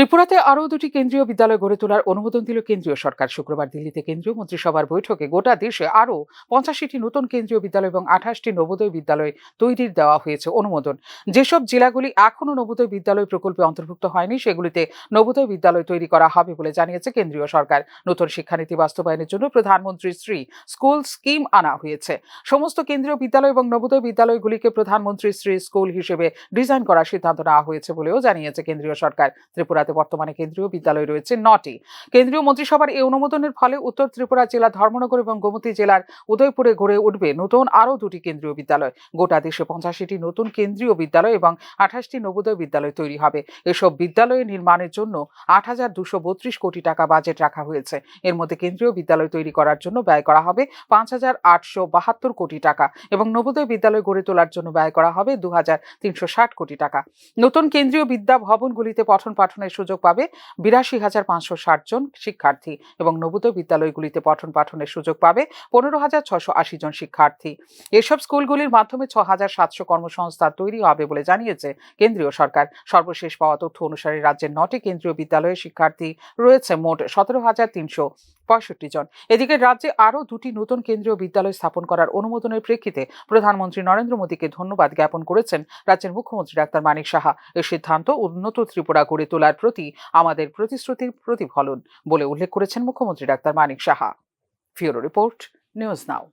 ত্রিপুরাতে আরও দুটি কেন্দ্রীয় বিদ্যালয় গড়ে তোলার অনুমোদন দিল কেন্দ্রীয় সরকার। শুক্রবার দিল্লিতে কেন্দ্রীয় মন্ত্রিসভার বৈঠকে গোটা দেশে আরও পঞ্চাশিটি নতুন কেন্দ্রীয় বিদ্যালয় এবং আঠাশটি নবোদয় বিদ্যালয় তৈরির দেওয়া হয়েছে অনুমোদন। যেসব জেলাগুলি এখনও নবোদয় বিদ্যালয় প্রকল্পে অন্তর্ভুক্ত হয়নি, সেগুলিতে নবোদয় বিদ্যালয় তৈরি করা হবে বলে জানিয়েছে কেন্দ্রীয় সরকার। নতুন শিক্ষানীতি বাস্তবায়নের জন্য প্রধানমন্ত্রী শ্রী স্কুল স্কিম আনা হয়েছে। সমস্ত কেন্দ্রীয় বিদ্যালয় এবং নবোদয় বিদ্যালয়গুলিকে প্রধানমন্ত্রী শ্রী স্কুল হিসেবে ডিজাইন করার সিদ্ধান্ত নেওয়া হয়েছে বলেও জানিয়েছে কেন্দ্রীয় সরকার। ত্রিপুরাতে বর্তমানে কেন্দ্রীয় বিদ্যালয় রয়েছে নটি। কেন্দ্রীয় মন্ত্রিসভার এই অনুমোদনের ফলে উত্তর ত্রিপুরা জেলা, ধর্মনগর এবং গোমতী জেলার উদয়পুরে গড়ে উঠবে নতুন আরও দুটি কেন্দ্রীয় বিদ্যালয়। গোটা দেশে পঞ্চাশিটি নতুন কেন্দ্রীয় বিদ্যালয় এবং আঠাশটি নবোদয় বিদ্যালয় তৈরি হবে। এসব বিদ্যালয় নির্মাণের জন্য আট হাজার দুশো বত্রিশ কোটি টাকা বাজেট রাখা হয়েছে। এর মধ্যে কেন্দ্রীয় বিদ্যালয় তৈরি করার জন্য ব্যয় করা হবে পাঁচ হাজার আটশো বাহাত্তর কোটি টাকা এবং নবোদয় বিদ্যালয় গড়ে তোলার জন্য ব্যয় করা হবে দু হাজার তিনশো ষাট কোটি টাকা। নতুন কেন্দ্রীয় বিদ্যা ভবনগুলিতে পঠন পাঠনের সুযোগ পাবে বিরাশি হাজার পাঁচশো ষাট জন শিক্ষার্থী এবং নবোদয় বিদ্যালয়গুলিতে পঠন পাঠনের সুযোগ পাবে পনেরো হাজার ছশো আশি জন শিক্ষার্থী। এসব স্কুলগুলির মাধ্যমে ছ হাজার সাতশো কর্মসংস্থান তৈরি হবে বলে জানিয়েছে কেন্দ্রীয় সরকার। সর্বশেষ পাওয়া তথ্য অনুসারে রাজ্যের নটি কেন্দ্রীয় বিদ্যালয়ের শিক্ষার্থী রয়েছে মোট সতেরো হাজার তিনশো পঁয়ষট্টি জন। এদিকে রাজ্যে আরও দুটি নতুন কেন্দ্রীয় বিদ্যালয় স্থাপন করার অনুমোদনের প্রেক্ষিতে প্রধানমন্ত্রী নরেন্দ্র মোদীকে ধন্যবাদ জ্ঞাপন করেছেন রাজ্যের মুখ্যমন্ত্রী ডাক্তার মানিক সাহা। এই সিদ্ধান্ত উন্নত ত্রিপুরা গড়ে তোলার প্রতি আমাদের প্রতিশ্রুতির প্রতিফলন বলে উল্লেখ করেছেন মুখ্যমন্ত্রী ডাক্তার মানিক সাহা। ফিওরো রিপোর্ট, নিউজ নাও।